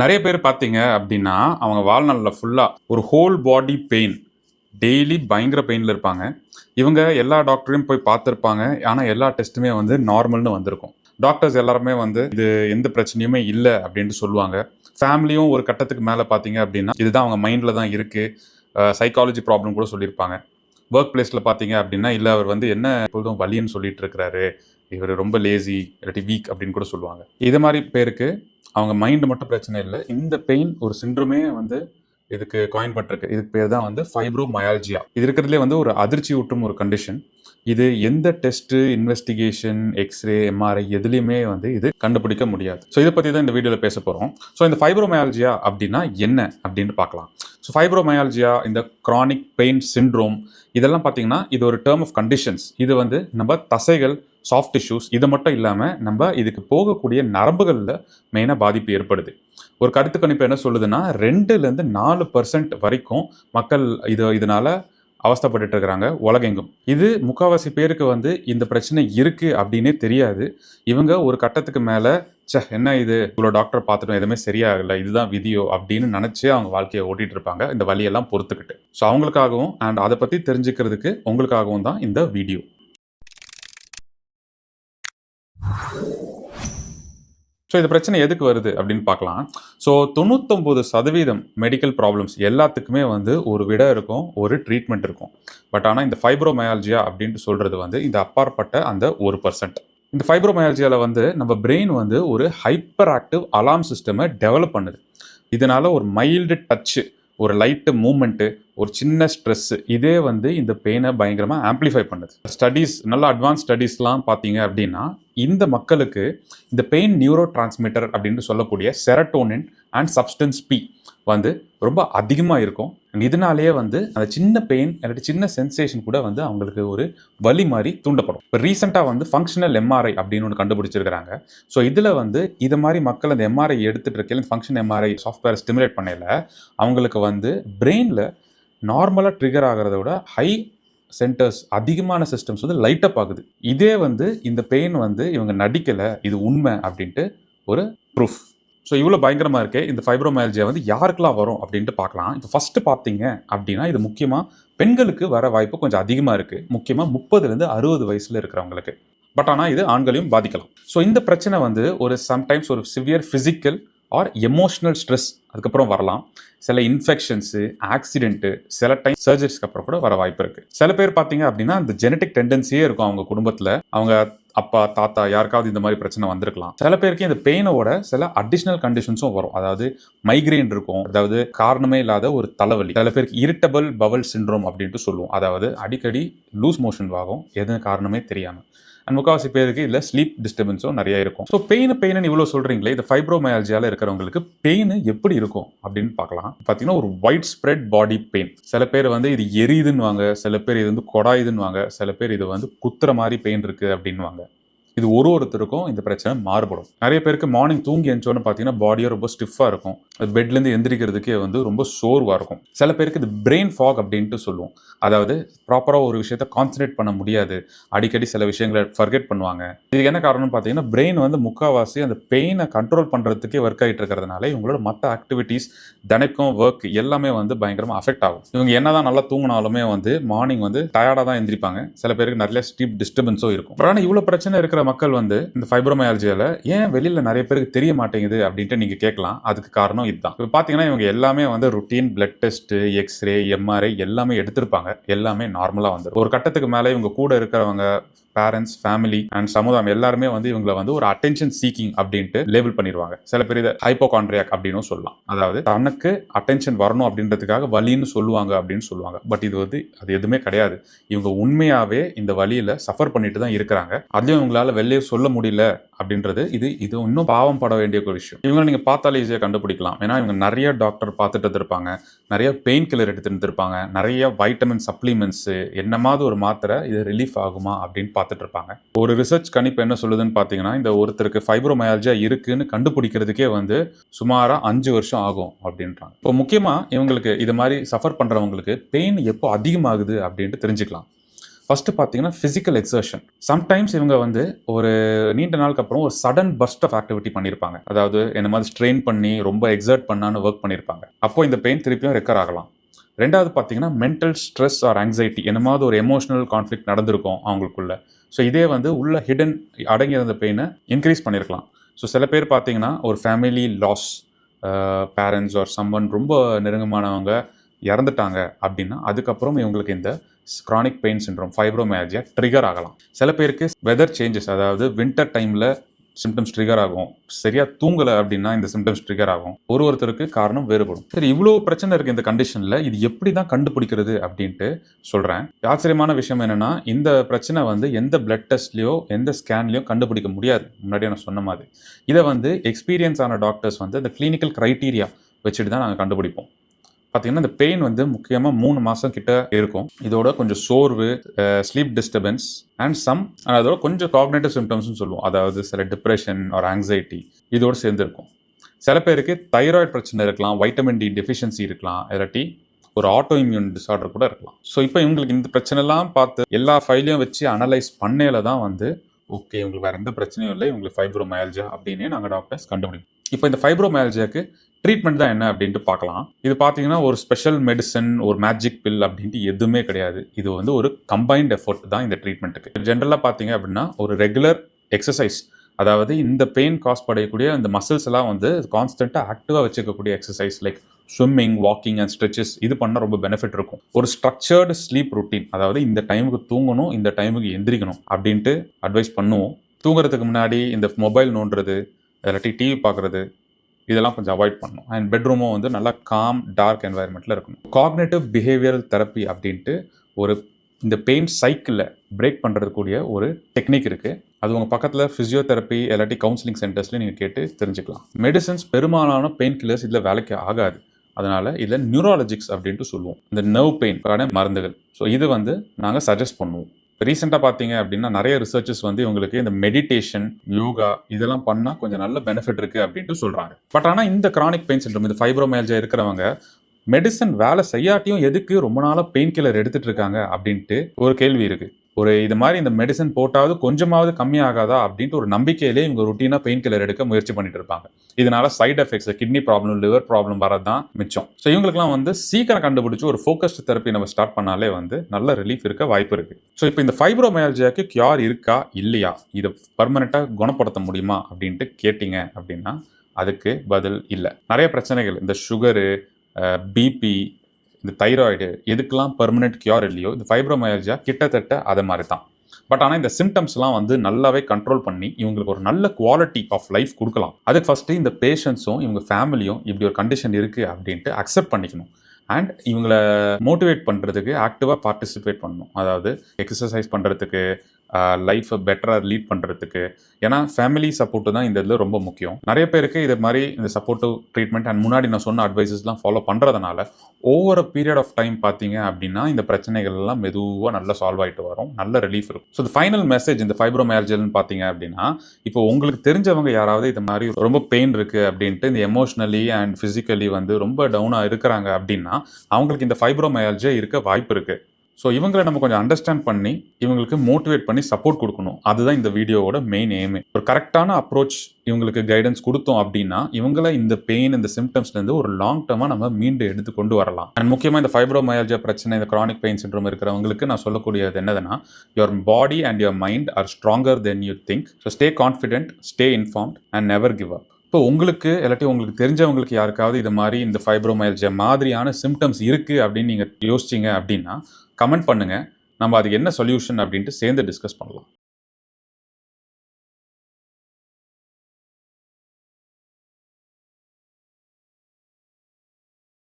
நிறைய பேர் பார்த்தீங்க அப்படின்னா அவங்க வாழ்நாளில் ஃபுல்லாக ஒரு ஹோல் பாடி பெயின் டெய்லி பயங்கர பெயினில் இருப்பாங்க. இவங்க எல்லா டாக்டரையும் போய் பார்த்துருப்பாங்க. ஆனால் எல்லா டெஸ்ட்டுமே வந்து நார்மல்னு வந்திருக்கும். டாக்டர்ஸ் எல்லாருமே வந்து இது எந்த பிரச்சனையுமே இல்லை அப்படின்ட்டு சொல்லுவாங்க. ஃபேமிலியும் ஒரு கட்டத்துக்கு மேலே பார்த்தீங்க அப்படின்னா இதுதான் அவங்க மைண்டில் தான் இருக்குது சைக்காலஜி ப்ராப்ளம் கூட சொல்லியிருப்பாங்க. ஒர்க் பிளேஸில் பார்த்தீங்க அப்படின்னா இல்லை அவர் வந்து என்ன எப்பொழுதும் வலின்னு சொல்லிட்டு இருக்கிறாரு. இவர் ரொம்ப லேசி இல்லாட்டி வீக் அப்படின்னு கூட சொல்லுவாங்க. இது மாதிரி பேருக்கு அவங்க மைண்டு மட்டும் பிரச்சனை இல்லை. இந்த பெயின் ஒரு சிண்ட்ரோமே வந்து இதுக்கு காயின் பண்ணிருக்கு இதுக்கு பேர் தான் வந்து ஃபைப்ரோ மயால்ஜியா இது இருக்கிறதுலே வந்து ஒரு அதிர்ச்சி ஊட்டும் ஒரு கண்டிஷன் இது எந்த டெஸ்ட்டு இன்வெஸ்டிகேஷன் எக்ஸ்ரே எம்ஆர்ஐ எதுலேயுமே வந்து இது கண்டுபிடிக்க முடியாது. ஸோ இதை பற்றி தான் இந்த வீடியோவில் பேச போகிறோம் ஸோ இந்த ஃபைப்ரோமயாலஜியா அப்படின்னா என்ன அப்படின்னு பார்க்கலாம். ஸோ ஃபைப்ரோமயாலஜியா இந்த க்ரானிக் பெயின் சிண்ட்ரோம் இதெல்லாம் பார்த்தீங்கன்னா இது ஒரு டேர்ம் ஆஃப் கண்டிஷன்ஸ் இது வந்து நம்ம தசைகள் சாஃப்ட் டிஷ்யூஸ் இது மட்டும் இல்லாமல் நம்ம இதுக்கு போகக்கூடிய நரம்புகளில் மெயினாக பாதிப்பு ஏற்படுது. ஒரு கருத்து கணிப்பு என்ன சொல்லுதுன்னா ரெண்டுலேருந்து நாலு பர்சன்ட் வரைக்கும் மக்கள் இது இதனால் அவஸ்தப்பட்டு இருக்கிறாங்க உலகெங்கும். இது முக்கால்வாசி பேருக்கு வந்து இந்த பிரச்சனை இருக்குது அப்படின்னே தெரியாது. இவங்க ஒரு கட்டத்துக்கு மேலே ச என்ன இது? இவ்வளோ டாக்டர் பார்த்துட்டோம் எதுவுமே சரியாகல இதுதான் விதியோ அப்படின்னு நினச்சி அவங்க வாழ்க்கையை ஓட்டிட்டு இருப்பாங்க இந்த வழியெல்லாம் பொறுத்துக்கிட்டு. ஸோ அவங்களுக்காகவும் அண்ட் அதை பற்றி தெரிஞ்சுக்கிறதுக்கு உங்களுக்காகவும் தான் இந்த வீடியோ ஸோ இந்த பிரச்சனை எதுக்கு வருது அப்படின்னு பார்க்கலாம். ஸோ தொண்ணூத்தொம்பது சதவீதம் மெடிக்கல் ப்ராப்ளம்ஸ் எல்லாத்துக்குமே வந்து ஒரு விட இருக்கும் ஒரு ட்ரீட்மெண்ட் இருக்கும். பட் ஆனால் இந்த ஃபைப்ரோமயாலஜியா அப்படின்ட்டு சொல்கிறது வந்து இந்த அப்பாற்பட்ட அந்த ஒரு பர்சன்ட் இந்த ஃபைப்ரோமயாலஜியாவில் வந்து நம்ம பிரெயின் வந்து ஒரு ஹைப்பர் ஆக்டிவ் அலார்ம் சிஸ்டமை டெவலப் பண்ணுது. இதனால் ஒரு மைல்டு டச்சு ஒரு லைட்டு மூமெண்ட்டு ஒரு சின்ன ஸ்ட்ரெஸ்ஸு இதே வந்து இந்த பெயினை பயங்கரமாக ஆம்ப்ளிஃபை பண்ணுது. ஸ்டடீஸ் நல்ல அட்வான்ஸ் ஸ்டடீஸ்லாம் பார்த்தீங்க அப்படின்னா இந்த மக்களுக்கு இந்த பெயின் நியூரோ டிரான்ஸ்மிட்டர் அப்படின்னு சொல்லக்கூடிய செரட்டோனின் அண்ட் சப்ஸ்டன்ஸ் பி வந்து ரொம்ப அதிகமாக இருக்கும். இதனாலேயே வந்து அந்த சின்ன பெயின் இல்லாட்டி சின்ன சென்சேஷன் கூட வந்து அவங்களுக்கு ஒரு வலி மாதிரி தூண்டப்படும். இப்போ ரீசெண்டாக வந்து ஃபங்க்ஷனல் எம்ஆர்ஐ அப்படின்னு ஒன்று கண்டுபிடிச்சிருக்கிறாங்க. ஸோ இதில் வந்து இது மாதிரி மக்கள் அந்த எம்ஆர்ஐ எடுத்துகிட்டு இருக்கையில் ஃபங்க்ஷன் எம்ஆர்ஐ சாஃப்ட்வேர் ஸ்டிமுலேட் பண்ணையில் அவங்களுக்கு வந்து பிரெயினில் நார்மலாக ட்ரிகர் ஆகிறத விட ஹை சென்டர்ஸ் அதிகமான சிஸ்டம்ஸ் வந்து லைட்டப் ஆகுது. இதே வந்து இந்த பெயின் வந்து இவங்க நடிக்கலை இது உண்மை அப்படின்ட்டு ஒரு ப்ரூஃப் ஸோ இவ்வளோ பயங்கரமாக இருக்கே இந்த ஃபைப்ரோமயல்ஜியா வந்து யாருக்கெல்லாம் வரும் அப்படின்ட்டு பார்க்கலாம். இப்போ ஃபஸ்ட்டு பார்த்தீங்க அப்படின்னா இது முக்கியமாக பெண்களுக்கு வர வாய்ப்பு கொஞ்சம் அதிகமாக இருக்குது முக்கியமாக முப்பதுலேருந்து அறுபது வயசில் இருக்கிறவங்களுக்கு. பட் ஆனால் இது ஆண்களையும் பாதிக்கலாம். ஸோ இந்த பிரச்சனை வந்து ஒரு சம்டைம்ஸ் ஒரு severe physical or emotional stress அதுக்கப்புறம் வரலாம். சில இன்ஃபெக்ஷன்ஸு ஆக்சிடென்ட்டு சில டைம் சர்ஜரிஸ்க்கு அப்புறம் கூட வர வாய்ப்பு இருக்குது சில பேர் பார்த்தீங்க அப்படின்னா அந்த ஜெனட்டிக் டெண்டன்சியே இருக்கும் அவங்க குடும்பத்தில். அவங்க அப்பா தாத்தா யாருக்காவது இந்த மாதிரி பிரச்சனை வந்திருக்கலாம். சில பேருக்கு இந்த பெயினோட சில அடிஷ்னல் கண்டிஷன்ஸும் வரும். அதாவது மைக்ரெயின் இருக்கும். அதாவது காரணமே இல்லாத ஒரு தலைவலி. சில பேருக்கு இரிட்டபிள் பவல் சிண்ட்ரோம் அப்படின்ட்டு சொல்லுவோம். அதாவது அடிக்கடி லூஸ் மோஷன் ஆகும். எது காரணமே தெரியாமல் அண்ட் முக்கால்வாசி பேருக்கு இதில் ஸ்லீப் டிஸ்டர்பன்ஸும் நிறைய இருக்கும். ஸோ பெயின் பெயின் இவ்வளோ சொல்கிறீங்களே இந்த ஃபைப்ரோமயாலஜியால் இருக்கிறவங்களுக்கு பெயின் எப்படி இருக்கும் அப்படின்னு பார்க்கலாம். பார்த்தீங்கன்னா ஒரு ஒயிட் ஸ்ப்ரெட் பாடி பெயின் சில பேர் வந்து இது எரியுதுன்னுவாங்க சில பேர் இது வந்து கொடாயுதுன்னுவாங்க சில பேர் இது வந்து குத்துற மாதிரி பெயின் இருக்குது அப்படின்வாங்க இது ஒரு ஒருத்தருக்கும் இந்த பிரச்சனை மாறுபடும். நிறைய பேருக்கு மார்னிங் தூங்கி எழுந்தோன்னு பார்த்தீங்கன்னா பாடியாக ரொம்ப ஸ்டிஃபாக இருக்கும். அது பெட்லேருந்து எந்திரிக்கிறதுக்கே வந்து ரொம்ப சோர்வாக இருக்கும். சில பேருக்கு இது பிரெயின் ஃபாக் அப்படின்ட்டு சொல்லுவோம். அதாவது ப்ராப்பராக ஒரு விஷயத்த கான்சன்ட்ரேட் பண்ண முடியாது. அடிக்கடி சில விஷயங்களை ஃபர்கெட் பண்ணுவாங்க. இதுக்கு என்ன காரணம்னு பார்த்தீங்கன்னா பிரெயின் வந்து முக்கால்வாசி அந்த பெயினை கண்ட்ரோல் பண்ணுறதுக்கே ஒர்க் ஆகிட்டு இருக்கிறதுனால இவங்களோட மற்ற ஆக்டிவிட்டீஸ் தினைக்கும் ஒர்க் எல்லாமே வந்து பயங்கரமாக அஃபெக்ட் ஆகும். இவங்க என்னதான் நல்லா தூங்கினாலுமே வந்து மார்னிங் வந்து டயர்டாக தான் எந்திரிப்பாங்க. சில பேருக்கு நிறைய ஸ்டீப் டிஸ்டர்பன்ஸும் இருக்கும். ஆனால் இவ்வளோ பிரச்சனை இருக்கிற மக்கள் வந்து இந்த ஃபைப்ரோமயாலஜியால ஏன் வெளியில் நிறைய பேருக்கு தெரிய மாட்டேங்குது? அப்படின்ட்டு நீங்கள் கேட்கலாம். அதுக்கு காரணம் இதுதான். இப்போ பார்த்தீங்கன்னா இவங்க எல்லாமே வந்து routine blood test x ray MRI எல்லாமே எடுத்திருப்பாங்க. எல்லாமே நார்மலாக வந்துடும் ஒரு கட்டத்துக்கு மேலே இவங்க கூட இருக்கிறவங்க பேரண்ட்ஸ் ஃபேமிலி அண்ட் சமுதாயம் எல்லாருமே வந்து இவங்களை வந்து ஒரு அட்டென்ஷன் சீக்கிங் அப்படின்ட்டு லேபிள் பண்ணிடுவாங்க சில பேர் இதை ஹைப்போகான்ட்ரியாக் அப்படின்னும் சொல்லலாம். அதாவது தனக்கு அட்டென்ஷன் வரணும் அப்படின்றதுக்காக வலின்னு சொல்லுவாங்க அப்படின்னு சொல்லுவாங்க. பட் இது வந்து அது எதுவுமே கிடையாது. இவங்க உண்மையாவே இந்த வழியில சஃபர் பண்ணிட்டு தான் இருக்கிறாங்க. அதுலயும் இவங்களால வெளியே சொல்ல முடியல அப்படின்றது இது இது இன்னும் பாவம் பட வேண்டிய ஒரு விஷயம். இவங்க நீங்க பார்த்தாலே ஈஸியாக கண்டுபிடிக்கலாம். ஏன்னா இவங்க நிறைய டாக்டர் பார்த்துட்டு இருந்திருப்பாங்க நிறைய பெயின் கில்லர் எடுத்துட்டு இருந்திருப்பாங்க. நிறைய வைட்டமின் சப்ளிமெண்ட்ஸ் என்னமாவது ஒரு மாத்திரை இது ரிலீஃப் ஆகுமா அப்படின்னு பார்த்துட்டு இருப்பாங்க. ஒரு ரிசர்ச் கணிப்பு என்ன சொல்லுதுன்னு பார்த்தீங்கன்னா இந்த ஒருத்தருக்கு ஃபைப்ரோமயாலஜியா இருக்குன்னு கண்டுபிடிக்கிறதுக்கே வந்து சுமாராக அஞ்சு வருஷம் ஆகும் அப்படின்றாங்க. இப்போ முக்கியமாக இவங்களுக்கு இது மாதிரி சஃபர் பண்ணுறவங்களுக்கு பெயின் எப்போ அதிகமாகுது அப்படின்ட்டு தெரிஞ்சுக்கலாம். ஃபர்ஸ்ட் பார்த்தீங்கன்னா ஃபிசிக்கல் எக்ஸர்ஷன் சம்டைம்ஸ் இவங்க வந்து ஒரு நீண்ட நாளுக்கு அப்புறம் ஒரு சடன் பஸ்ட் ஆஃப் ஆக்டிவிட்டி பண்ணியிருப்பாங்க அதாவது என்ன மாதிரி ஸ்ட்ரெயின் பண்ணி ரொம்ப எக்ஸர்ட் பண்ணான்னு ஒர்க் பண்ணியிருப்பாங்க அப்போ இந்த பெயின் திருப்பியும் ரெக்கர் ஆகலாம். ரெண்டாவது பார்த்தீங்கன்னா மென்டல் ஸ்ட்ரெஸ் ஆர் ஆங்ஸைட்டி என்னமாவது ஒரு எமோஷனல் கான்ஃப்ளிக் நடந்திருக்கும் அவங்களுக்குள்ள. ஸோ இதே வந்து உள்ள ஹிடன் அடங்கி இருந்த பெயினை இன்க்ரீஸ் பண்ணியிருக்கலாம் ஸோ சில பேர் பார்த்தீங்கன்னா ஒரு family loss parents or someone ரொம்ப நெருங்கமானவங்க இறந்துட்டாங்க அப்படின்னா அதுக்கப்புறம் இவங்களுக்கு இந்த chronic pain syndrome fibromyalgia trigger ஆகலாம். சில பேருக்கு வெதர் சேஞ்சஸ் அதாவது வின்டர் டைமில் சிம்டம்ஸ் ட்ரிகர் ஆகும். சரியாக தூங்கலை அப்படின்னா இந்த சிம்டம்ஸ் ட்ரிகர் ஆகும். ஒரு ஒருத்தருக்கு காரணம் வேறுபடும். சரி இவ்வளோ பிரச்சனை இருக்குது இந்த கண்டிஷனில் இது எப்படி தான் கண்டுபிடிக்கிறது அப்படின்ட்டு சொல்கிறேன் ஆச்சரியமான விஷயம் என்னென்னா இந்த பிரச்சனை வந்து எந்த பிளட் டெஸ்ட்லையோ எந்த ஸ்கேன்லேயோ கண்டுபிடிக்க முடியாது. முன்னாடியே நான் சொன்ன மாதிரி. இதை வந்து எக்ஸ்பீரியன்ஸ் ஆன டாக்டர்ஸ் வந்து இந்த கிளினிக்கல் க்ரைட்டீரியா வச்சுட்டு தான் நாங்கள் கண்டுபிடிப்போம். பார்த்தீங்கன்னா இந்த பெயின் வந்து முக்கியமாக மூணு மாதம் கிட்ட இருக்கும். இதோட கொஞ்சம் சோர்வு ஸ்லீப் டிஸ்டர்பன்ஸ் அண்ட் சம் அதோட கொஞ்சம் காக்னேட்டிவ் சிம்டம்ஸ்னு சொல்லுவோம். அதாவது சில டிப்ரெஷன் ஒரு ஆங்ஸைட்டி இதோடு சேர்ந்துருக்கும். சில பேருக்கு தைராய்டு பிரச்சனை இருக்கலாம் வைட்டமின் டி டெஃபிஷியன்சி இருக்கலாம் இல்லாட்டி ஒரு ஆட்டோ இம்யூன் டிசார்டர் கூட இருக்கலாம். ஸோ இப்போ இவங்களுக்கு இந்த பிரச்சனைலாம் பார்த்து எல்லா ஃபைலையும் வச்சு அனலைஸ் பண்ணையில தான் வந்து ஓகே இவங்களுக்கு வேறு எந்த பிரச்சனையும் இல்லை இவங்களுக்கு ஃபைப்ரோமயல்ஜியா அப்படின்னே நாங்கள் டாக்டர்ஸ் கண்டுபிடிப்போம். இப்போ இந்த ஃபைப்ரோமயல்ஜியாக்கு ட்ரீட்மெண்ட் தான் என்ன அப்படின்ட்டு பார்க்கலாம். இது பார்த்தீங்கன்னா ஒரு ஸ்பெஷல் மெடிசன் ஒரு மேஜிக் பில் அப்படின்ட்டு எதுவுமே கிடையாது. இது வந்து ஒரு கம்பைன்ட் எஃபோர்ட் தான் இந்த ட்ரீட்மெண்ட்டுக்கு ஜென்ரலாக பார்த்தீங்க அப்படின்னா ஒரு ரெகுலர் எக்ஸசைஸ் அதாவது இந்த பெயின் காஸ் படையக்கூடிய அந்த மசில்ஸ் எல்லாம் வந்து கான்ஸ்டண்ட்டாக ஆக்டிவாக வச்சுக்கக்கூடிய exercise like swimming walking and stretches இது பண்ணால் ரொம்ப பெனிஃபிட் இருக்கும். ஒரு ஸ்ட்ரக்சர்டு ஸ்லீப் ருட்டீன் அதாவது இந்த டைமுக்கு தூங்கணும் இந்த டைமுக்கு எந்திரிக்கணும் அப்படின்ட்டு அட்வைஸ் பண்ணுவோம். தூங்குறதுக்கு முன்னாடி இந்த மொபைல் நோண்டுறது இல்லாட்டி டிவி பார்க்குறது இதெல்லாம் கொஞ்சம் அவாய்ட் பண்ணணும். அண்ட் பெட்ரூமும் வந்து நல்லா காம் டார்க் என்வாயர்மெண்ட்டில் இருக்கணும். காக்னேட்டிவ் பிஹேவியரல் தெரப்பி அப்படின்ட்டு ஒரு இந்த பெயின் சைக்கிளில் பிரேக் பண்ணுறதுக்கூடிய ஒரு டெக்னிக் இருக்குது அது உங்கள் பக்கத்தில் ஃபிசியோதெரப்பி இல்லாட்டி கவுன்சிலிங் சென்டர்ஸ்லேயும் நீங்கள் கேட்டு தெரிஞ்சுக்கலாம். மெடிசன்ஸ் பெரும்பாலான பெயின் கில்லர்ஸ் இதில் வேலைக்கு ஆகாது. அதனால் இதில் நியூராலஜிக்ஸ் அப்படின்ட்டு சொல்லுவோம். இந்த நர்வ் பெயின்கான மருந்துகள். ஸோ இது வந்து நாங்கள் சஜஸ்ட் பண்ணுவோம். ரீசெண்டாக பார்த்தீங்க அப்படின்னா நிறைய ரிசர்ச்சஸ் வந்து இவங்களுக்கு இந்த மெடிடேஷன் யோகா இதெல்லாம் பண்ணால் கொஞ்சம் நல்ல பெனிஃபிட் இருக்குது அப்படின்ட்டு சொல்கிறாங்க பட் ஆனால் இந்த கிரானிக் பெயின் சின்ரம் இந்த ஃபைப்ரோமேல்ஜா இருக்கிறவங்க மெடிசன் வேலை செய்யாட்டியும் எதுக்கு ரொம்ப நாளாக பெயின் கில்லர் எடுத்துகிட்டு இருக்காங்க அப்படின்ட்டு ஒரு கேள்வி இருக்குது ஒரு இது மாதிரி இந்த மெடிசன் போட்டாவது கொஞ்சமாவது கம்மியாகாதா அப்படின்ட்டு ஒரு நம்பிக்கையிலே இவங்க ருட்டீனாக பெயின் கில்லர் எடுக்க முயற்சி பண்ணிட்டு இருப்பாங்க. இதனால side effects kidney problem liver problem வரதான் மிச்சம். ஸோ இவங்களுக்குலாம் வந்து சீக்கிரம் கண்டுபிடிச்சி ஒரு ஃபோக்கஸ்ட் தெரப்பி நம்ம ஸ்டார்ட் பண்ணாலே வந்து நல்ல ரிலீஃப் இருக்க வாய்ப்பு இருக்கு. ஸோ இப்போ இந்த ஃபைப்ரோமயாலஜியாக்கு கியூர் இருக்கா? இல்லையா? இதை பர்மனெண்ட்டாக குணப்படுத்த முடியுமா? அப்படின்ட்டு கேட்டிங்க அப்படின்னா அதுக்கு பதில் இல்லை. நிறைய பிரச்சனைகள். இந்த சுகரு பிபி இந்த தைராய்டு எதுக்கெல்லாம் பெர்மனெண்ட் கியூர் இல்லையோ இந்த ஃபைப்ரோமயல்ஜியா கிட்டத்தட்ட அதை மாதிரி தான் பட் ஆனால் இந்த சிம்டம்ஸ்லாம் வந்து நல்லாவே கண்ட்ரோல் பண்ணி இவங்களுக்கு ஒரு நல்ல குவாலிட்டி ஆஃப் லைஃப் கொடுக்கலாம். அதுக்கு ஃபஸ்ட்டு இந்த பேஷண்ட்ஸும் இவங்க ஃபேமிலியும் இப்படி ஒரு கண்டிஷன் இருக்குது அப்படின்ட்டு அக்செப்ட் பண்ணிக்கணும். அண்ட் இவங்களை மோட்டிவேட் பண்ணுறதுக்கு ஆக்டிவாக பார்ட்டிசிபேட் பண்ணணும். அதாவது எக்ஸசைஸ் பண்ணுறதுக்கு லைஃப்பை பெட்டராக லீட் பண்ணுறதுக்கு ஏன்னா ஃபேமிலி சப்போர்ட்டு தான் இந்த இதில் ரொம்ப முக்கியம். நிறைய பேருக்கு இது மாதிரி இந்த சப்போர்ட்டிவ் ட்ரீட்மெண்ட் அண்ட் முன்னாடி நான் சொன்ன அட்வைசஸ்லாம் ஃபாலோ பண்ணுறதுனால ஓவர் பீரியட் ஆஃப் டைம் பார்த்தீங்க அப்படின்னா இந்த பிரச்சனைகள் எல்லாம் மெதுவாக நல்லா சால்வ் ஆகிட்டு வரும். நல்ல ரிலீஃப் இருக்கும். ஸோ ஃபைனல் மெசேஜ் இந்த ஃபைப்ரோமேர்ஜல்னு பார்த்தீங்க அப்படின்னா இப்போ உங்களுக்கு தெரிஞ்சவங்க யாராவது இது மாதிரி ரொம்ப பெயின் இருக்குது அப்படின்ட்டு இந்த எமோஷ்னலி அண்ட் ஃபிசிக்கலி வந்து ரொம்ப டவுனாக இருக்கிறாங்க அப்படின்னா அவங்களுக்கு இந்த ஃபைப்ரோமயாலஜியாக இருக்க வாய்ப்பு இருக்குது ஸோ இவங்களை நம்ம கொஞ்சம் அண்டர்ஸ்டாண்ட் பண்ணி இவங்களுக்கு மோட்டிவேட் பண்ணி சப்போர்ட் கொடுக்கணும். அதுதான் இந்த வீடியோவோட மெயின் எய்மே ஒரு கரெக்டான அப்ரோச் இவங்களுக்கு கைடன்ஸ் கொடுத்தோம் அப்படின்னா இவங்கள இந்த பெயின் இந்த சிம்டம்ஸ்லேருந்து ஒரு லாங் டேர்மாக நம்ம மீண்டு எடுத்து கொண்டு வரலாம். அண்ட் முக்கியமாக இந்த ஃபைப்ரோமயாலஜியா பிரச்சனை இந்த கிரானிக் பெயின் சின்ரோம் இருக்கிறவங்களுக்கு நான் சொல்லக்கூடியது என்னதுன்னா your body and your mind are stronger than you think so stay confident stay informed and never give up இப்போ உங்களுக்கு இல்லாட்டி உங்களுக்கு தெரிஞ்சவங்களுக்கு யாருக்காவது இது மாதிரி இந்த ஃபைப்ரோமயல்ஜியா மாதிரியான சிம்டம்ஸ் இருக்குது அப்படின்னு நீங்கள் யோசிச்சிங்க அப்படின்னா கமெண்ட் பண்ணுங்கள் நம்ம அதுக்கு என்ன சொல்யூஷன் அப்படின்ட்டு சேர்ந்து டிஸ்கஸ் பண்ணலாம்.